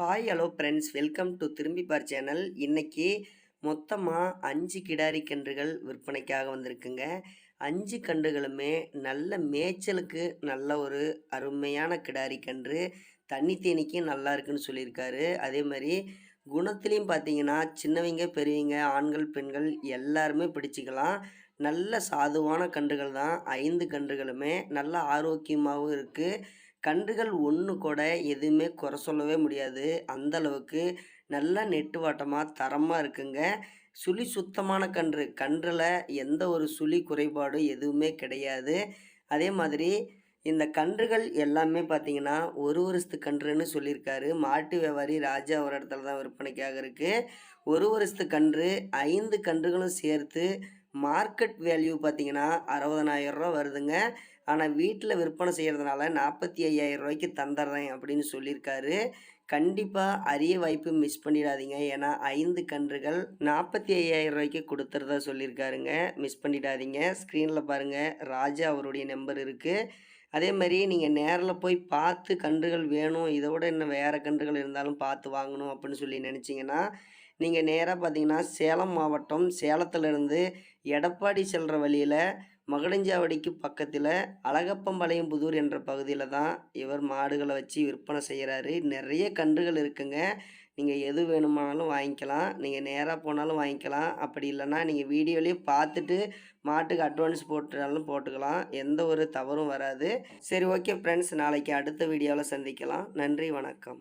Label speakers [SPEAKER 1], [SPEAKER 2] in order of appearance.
[SPEAKER 1] Hi hello friends welcome to Thirumbi Paar channel இன்றைக்கி மொத்தமாக அஞ்சு கிடாரி கன்றுகள் விற்பனைக்காக வந்திருக்குங்க அஞ்சு கன்றுகளுமே நல்ல மேய்ச்சலுக்கு நல்ல ஒரு அருமையான கிடாரி கன்று தண்ணி தேனிக்கு நல்லா இருக்குன்னு சொல்லியிருக்காரு அதே மாதிரி குணத்துலேயும் பார்த்தீங்கன்னா சின்னவங்க பெரியவங்க ஆண்கள் பெண்கள் எல்லாருமே பிடிச்சிக்கலாம் நல்ல சாதுவான கன்றுகள் தான் ஐந்து கன்றுகளுமே நல்ல ஆரோக்கியமாகவும் இருக்குது கன்றுகள் ஒன்று கூட எதுவுமே குறை சொல்லவே முடியாது. அந்த அளவுக்கு நல்ல நெட்டுவாட்டமாக தரமாக இருக்குங்க. சுழி சுத்தமான கன்று. கன்றில் எந்த ஒரு சுழி குறைபாடும் எதுவுமே கிடையாது. அதே மாதிரி இந்த கன்றுகள் எல்லாமே பார்த்தீங்கன்னா ஒரு வருஷத்து கன்றுன்னு சொல்லியிருக்காரு. மாட்டு வியாபாரி ராஜா ஒரு இடத்துல தான் விற்பனைக்காக இருக்குது ஒரு வருஷத்து கன்று ஐந்து கன்றுகளும் சேர்த்து மார்க்கெட் வேல்யூ பார்த்தீங்கன்னா அறுபதனாயிரரூவா வருதுங்க. ஆனால் வீட்டில் விற்பனை செய்கிறதுனால நாற்பத்தி ஐயாயிரம் ரூபாய்க்கு தந்துடுறேன் அப்படின்னு சொல்லியிருக்காரு. கண்டிப்பாக அரிய வாய்ப்பு மிஸ் பண்ணிடாதீங்க. ஏன்னா ஐந்து கன்றுகள் நாற்பத்தி ஐயாயிரம் ரூபாய்க்கு கொடுத்துறதா சொல்லியிருக்காருங்க. மிஸ் பண்ணிடாதீங்க. ஸ்க்ரீனில் பாருங்கள் ராஜா அவருடைய நம்பர் இருக்குது அதே மாதிரி நீங்கள் நேரில் போய் பார்த்து கன்றுகள் வேணும். இதை விட இன்னும் வேறு கன்றுகள் இருந்தாலும் பார்த்து வாங்கணும் அப்படின்னு சொல்லி நினச்சிங்கன்னா நீங்கள் நேராக பார்த்தீங்கன்னா சேலம் மாவட்டம் சேலத்திலிருந்து எடப்பாடி செல்கிற வழியில் மகடஞ்சாவடிக்கு பக்கத்தில் அழகப்பம்பாளையம் புதூர் என்ற பகுதியில் தான் இவர் மாடுகளை வச்சு விற்பனை செய்கிறாரு நிறைய கன்றுகள் இருக்குங்க. நீங்கள் எது வேணுமானாலும் வாங்கிக்கலாம். நீங்கள் நேராக போனாலும் வாங்கிக்கலாம். அப்படி இல்லைன்னா நீங்கள் வீடியோலேயே பார்த்துட்டு மாட்டுக்கு அட்வான்ஸ் போட்டுனாலும் போட்டுக்கலாம். எந்த ஒரு தவறும் வராது. சரி ஓகே ஃப்ரெண்ட்ஸ் நாளைக்கு அடுத்த வீடியோவில் சந்திக்கலாம். நன்றி வணக்கம்.